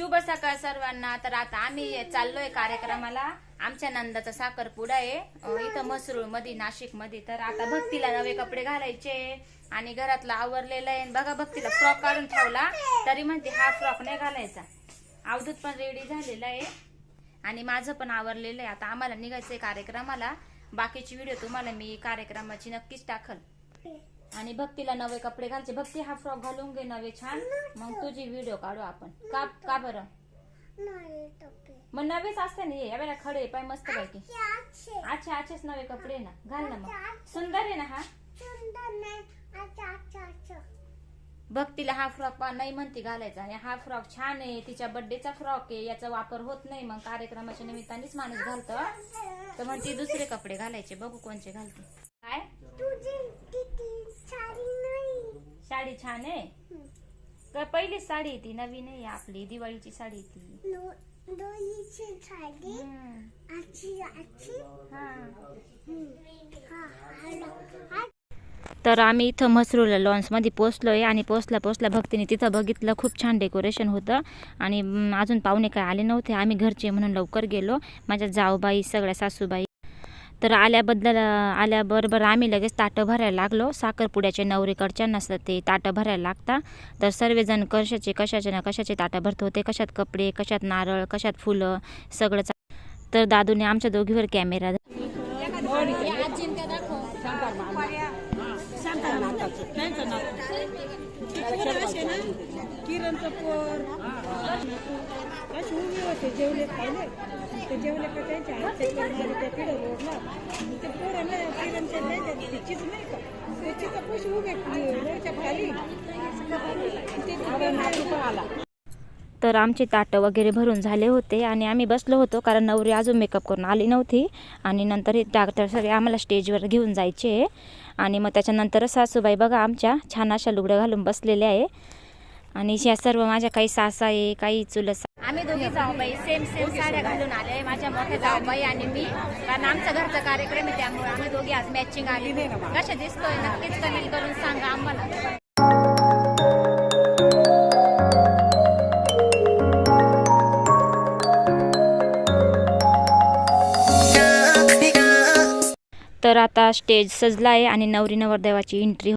शुभ सकाळ सर्वांना. तर आता आम्ही चाललोय कार्यक्रमाला. आमच्या नंदाचा साखरपुडा आहे. अं, इथं मसरूळमध्ये नाशिकमध्ये तर आता भक्तीला नवे कपडे घालायचे. आणि घरातला आवरलेलं आहे. आणि बघा भक्तीला फ्रॉक काढून ठेवला. तरी म्हणते हा फ्रॉक नाही घालायचा. अवधूत पण रेडी झालेला आहे. आणि माझं पण आवरलेलं आहे. आता आम्हाला निघायचंय कार्यक्रमाला. बाकीची व्हिडिओ तुम्हाला मी कार्यक्रमाची नक्कीच टाकल. आणि भक्तीला नवे कपडे घालचे भक्ती हा फ्रॉक घालून घे नवे छान. मग तुझी व्हिडिओ काढू आपण. का का बरं? मग नवेच असते ना हे. या वेळेला खडे पाय मस्त पैकी. अच्छा अच्छेच नवे कपडे ना. घाल ना मग. सुंदर आहे ना हा? भक्तीला हा फ्रॉक नाही म्हणते घालायचा. आणि हा फ्रॉक छान आहे. तिच्या बर्थडेचा फ्रॉक आहे. याचा वापर होत नाही. मग कार्यक्रमाच्या निमित्तानेच माणूस घालतो. तर मग ती दुसरे कपडे घालायचे. बघू कोणचे घालते. काय? साडी छान आहे. का पहिलीच साडी आहे ती नवीन आहे आपली दिवाळीची साडी आहे ती हम्म. हा. तर आम्ही इथं म्हसरूला लॉन्समध्ये पोचलोय आणि पोचला पोचला भक्तीने तिथं बघितलं खूप छान डेकोरेशन होतं. आणि अजून पाहुणे काय आले नव्हते आम्ही घरचे म्हणून लवकर गेलो. माझ्या जाऊबाई सगळ्या सासूबाई तर आल्याबद्दल आल्याबरोबर आम्ही लगेच ताटं भरायला लागलो साखरपुड्याचे नवरीकडच्या नसतात ते ताटं भरायला लागता तर सर्वजण कशाचे कशाचे ना कशाचे ताटं भरत होते कशात कपडे कशात नारळ कशात फुलं सगळं तर दादूने आमच्या दोघीवर कॅमेरा किरणचं ते जेवले का ते पोरांना नाही नाही का? उभे खाली ते आला. तर आमचे ताटं वगैरे भरून झाले होते आणि आम्ही बसलो होतो कारण नवरी अजून मेकअप करून आली नव्हती. आणि नंतर हे डॉक्टर सगळे आम्हाला स्टेजवर घेऊन जायचे. आणि मग त्याच्यानंतर सासूबाई बघा आमच्या छान अशा लुगड्या घालून बसलेल्या आहे. आणि ह्या सर्व माझ्या काही सासा आहे काही चुलस आम्ही दोघी जाऊबाई सेम सेम साड्या घालून आले. माझ्या मोठ्या जाऊबाई आणि मी. कारण आमचा घरचा कार्यक्रम आहे त्यामुळे आम्ही दोघी आज मॅचिंग आली कशा दिसतोय? नक्कीच कमेंट करून सांगा आम्हाला. तर आता स्टेज सजला आहे आणि नवरी नवरदेवाची एंट्री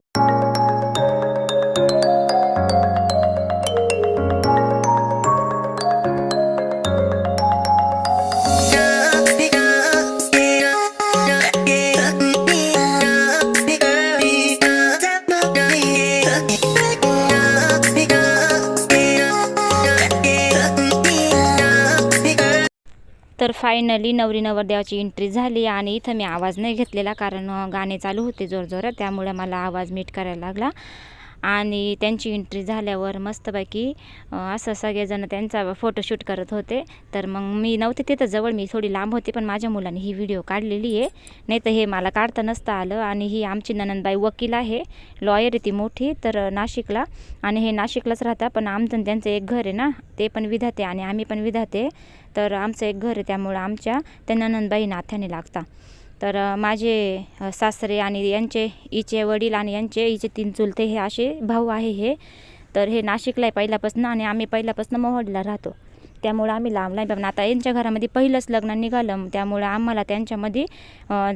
फायनली नवरी नवरदेवाची एंट्री झाली आणि इथं मी आवाज नाही घेतलेला कारण गाणे चालू होते जोरजोरात त्यामुळे मला आवाज मीट करायला लागला. आणि त्यांची एंट्री झाल्यावर मस्तपैकी असं सगळेजण त्यांचा फोटोशूट करत होते. तर मग मी नव्हते तिथं जवळ मी थोडी लांब होते पण माझ्या मुलाने ही व्हिडिओ काढलेली आहे. नाही तर हे मला काढता नसता आलं आणि ही आमची ननंदबाई वकील आहे. लॉयर आहे ती मोठी तर नाशिकला. आणि हे नाशिकलाच राहतात पण आमचं त्यांचं एक घर आहे ना ते पण विधाते आणि आम्ही पण विधाते. तर आमचं एक घर आहे त्यामुळं आमच्या त्या ननंदबाई नाथ्याने लागता. तर माझे सासरे आणि यांचे हिचे वडील आणि यांचे हिचे तीन चुलते हे असे भाऊ आहे हे. तर हे नाशिकला आहे पहिल्यापासून आणि आम्ही पहिल्यापासून मोहडला राहतो. त्यामुळं आम्ही लांब लांब पण आता यांच्या घरामध्ये पहिलंच लग्न निघालं. त्यामुळं आम्हाला त्यांच्यामध्ये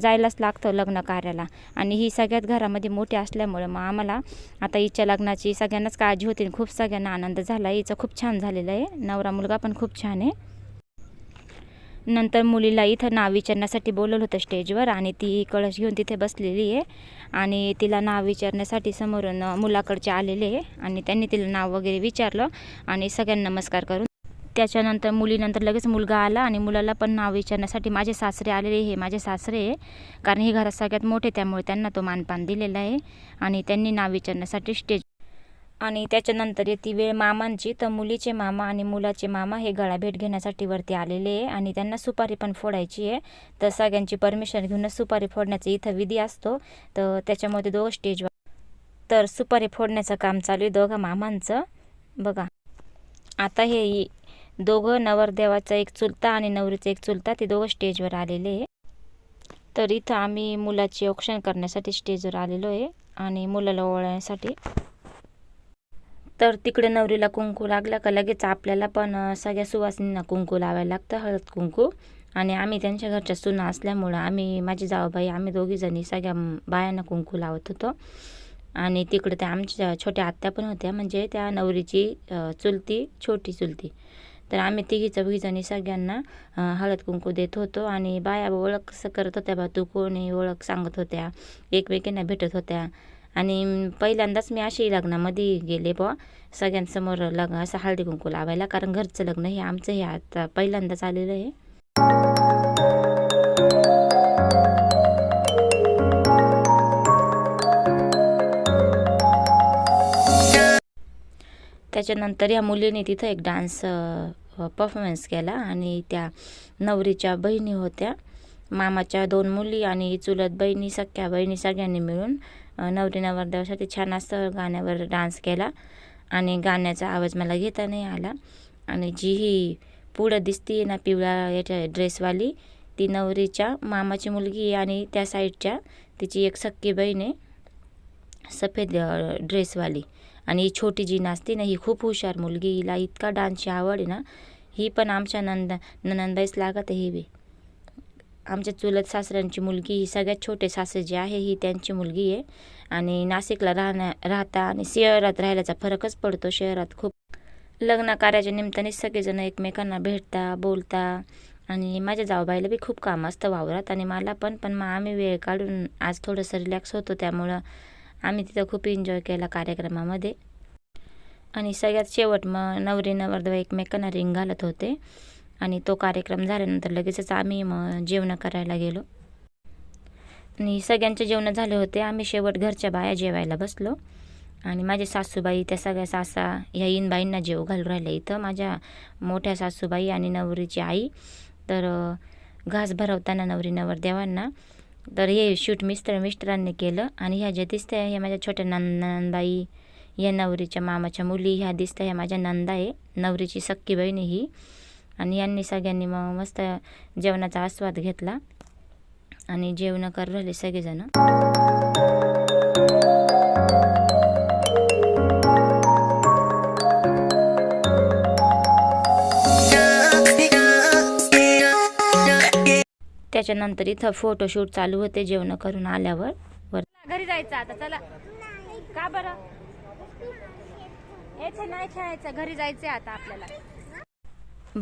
जायलाच लागतं लग्न कार्याला. आणि ही सगळ्यात घरामध्ये मोठी असल्यामुळं मग आम्हाला आता हिच्या लग्नाची सगळ्यांनाच काळजी होती आणि खूप सगळ्यांना आनंद झाला. हिचं खूप छान झालेलं आहे. नवरा मुलगा पण खूप छान आहे. नंतर मुलीला इथं नाव विचारण्यासाठी बोलवलं होतं स्टेजवर आणि ती कळश घेऊन तिथे बसलेली आहे. आणि तिला नाव विचारण्यासाठी समोरून मुलाकडचे आलेले आहे आणि त्यांनी तिला नाव वगैरे विचारलं आणि सगळ्यांना नमस्कार करून त्याच्यानंतर मुलीनंतर लगेच मुलगा आला आणि मुलाला पण नाव विचारण्यासाठी माझे सासरे आलेले हे माझे सासरे आहे. कारण हे घरात सगळ्यात मोठे त्यामुळे त्यांना तो मानपान दिलेला आहे. आणि त्यांनी नाव विचारण्यासाठी स्टेज आणि त्याच्यानंतर येते वेळ मामांची. तर मुलीचे मामा आणि मुलाचे मामा हे गळा भेट घेण्यासाठी वरती आलेले आहे आणि त्यांना सुपारी पण फोडायची आहे. तर सगळ्यांची परमिशन घेऊनच सुपारी फोडण्याचा इथं विधी असतो. तर त्याच्यामध्ये दोघं स्टेजवर तर सुपारी फोडण्याचं काम चालू आहे दोघं मामांचं. बघा. आता हे दोघं नवरदेवाचा एक चुलता आणि नवरीचा एक चुलता ते दोघं स्टेजवर आलेले आहे. तर इथं आम्ही मुलाचे औक्षण करण्यासाठी स्टेजवर आलेलो आहे आणि मुलाला ओळण्यासाठी तर तिकडे नवरीला कुंकू लागला का लगेच आपल्याला पण सगळ्या सुवासिनींना कुंकू लावायला लागतं हळद कुंकू. आणि आम्ही त्यांच्या घरच्या सुना असल्यामुळं आम्ही माझी जावबाई आम्ही दोघीजणी सगळ्या बायांना कुंकू लावत होतो. आणि तिकडे त्या आमच्या छोट्या आत्या पण होत्या म्हणजे त्या नवरीची चुलती छोटी चुलती. तर आम्ही तिघी चौघीजणी सगळ्यांना हळद कुंकू देत होतो. आणि बाया ओळख करत होत्या बा तू कोणी? ओळख सांगत होत्या. एकमेकींना भेटत होत्या. आणि पहिल्यांदाच मी अशी लग्नामध्ये गेले बुवा. सगळ्यांसमोर लग्न असं हळदी कुंकू लावायला कारण घरचं लग्न हे आमचं हे आता पहिल्यांदाच आलेलं आहे. त्याच्यानंतर या मुलीने तिथं एक डान्स परफॉर्मन्स केला आणि त्या नवरीच्या बहिणी होत्या. मामाच्या दोन मुली आणि चुलत बहिणी सख्या बहिणी सगळ्यांनी मिळून नवरी नवरदेवासाठी छान असं गाण्यावर डान्स केला. आणि गाण्याचा आवाज मला घेता नाही आला. आणि जी ही पुढं दिसती ना पिवळ्या याच्या ड्रेसवाली ती नवरीच्या मामाची मुलगी आणि त्या साईडच्या तिची एक सख्खी बहीण आहे. सफेद ड्रेसवाली आणि ही छोटी जी नाचते ना ही खूप हुशार मुलगी हिला इतका डान्सची आवड आहे ना ही पण आमच्या नंद ननंदाईस लागत आहे ही बी. आमच्या चुलत सासऱ्यांची मुलगी ही सगळ्यात छोटे सासरे जे आहे ही त्यांची मुलगी आहे. आणि नाशिकला राहण्या राहता आणि शहरात राहिल्याचा फरकच पडतो. शहरात खूप लग्न कार्याच्या निमित्ताने सगळेजण एकमेकांना भेटता बोलता. आणि माझ्या जाऊबाईला बी खूप काम असतं वावरात आणि मला पण पण मग आम्ही वेळ काढून आज थोडंसं रिलॅक्स होतो. त्यामुळं आम्ही तिथं खूप एन्जॉय केला कार्यक्रमामध्ये. आणि सगळ्यात शेवट मग नवरी नवरदेव एकमेकांना रिंग घालत होते. आणि तो कार्यक्रम झाल्यानंतर लगेचच आम्ही मग जेवणं करायला गेलो. आणि सगळ्यांचे जेवणं झाले होते. आम्ही शेवट घरच्या बाया जेवायला बसलो. आणि माझे सासूबाई त्या सगळ्या सासा ह्या इनबाईंना जेव घालून राहिल्या इथं. माझ्या मोठ्या सासूबाई आणि नवरीची आई. तर घास भरवताना नवरी नवरदेवांना. तर हे शूट मिस्टर मिस्टरांनी केलं. आणि ह्या ज्या दिसत्या हे माझ्या छोट्या नंदबाई या नवरीच्या मामाच्या मुली ह्या दिसत्या ह्या माझ्या नंदा आहे. नवरीची सक्की बहीण ही. आणि यांनी सगळ्यांनी मग मस्त जेवणाचा आस्वाद घेतला. आणि जेवण करू राहिले सगळेजण. त्याच्यानंतर इथं फोटोशूट चालू होते जेवण करून आल्यावर. वर घरी जायचं आता चला. का बरं? नाही खेळायचं घरी जायचं आता आपल्याला.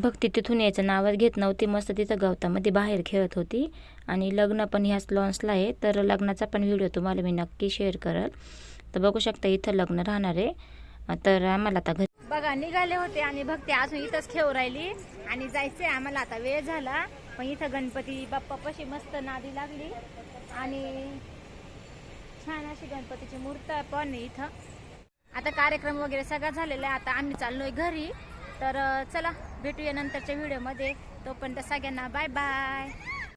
भक्ती तिथून यायचं नावच घेत नव्हती. मस्त तिथं गवतामध्ये बाहेर खेळत होती. आणि लग्न पण ह्याच लॉन्सला आहे. तर लग्नाचा पण व्हिडिओ तुम्हाला मी नक्की शेअर करल. तर बघू शकता इथं लग्न राहणार आहे. तर आम्हाला आता घरी बघा निघाले होते आणि भक्ती अजून इथंच खेळू राहिली. आणि जायचंय आम्हाला आता वेळ झाला. पण इथं गणपती बाप्पा पशी मस्त नादी लागली. आणि छान अशी गणपतीची मूर्त पण आहे इथं. आता कार्यक्रम वगैरे सगळा झालेला आहे. आता आम्ही चाललोय घरी. तर चला. भेटूया नंतरच्या व्हिडिओमध्ये तोपर्यंत सगळ्यांना बाय बाय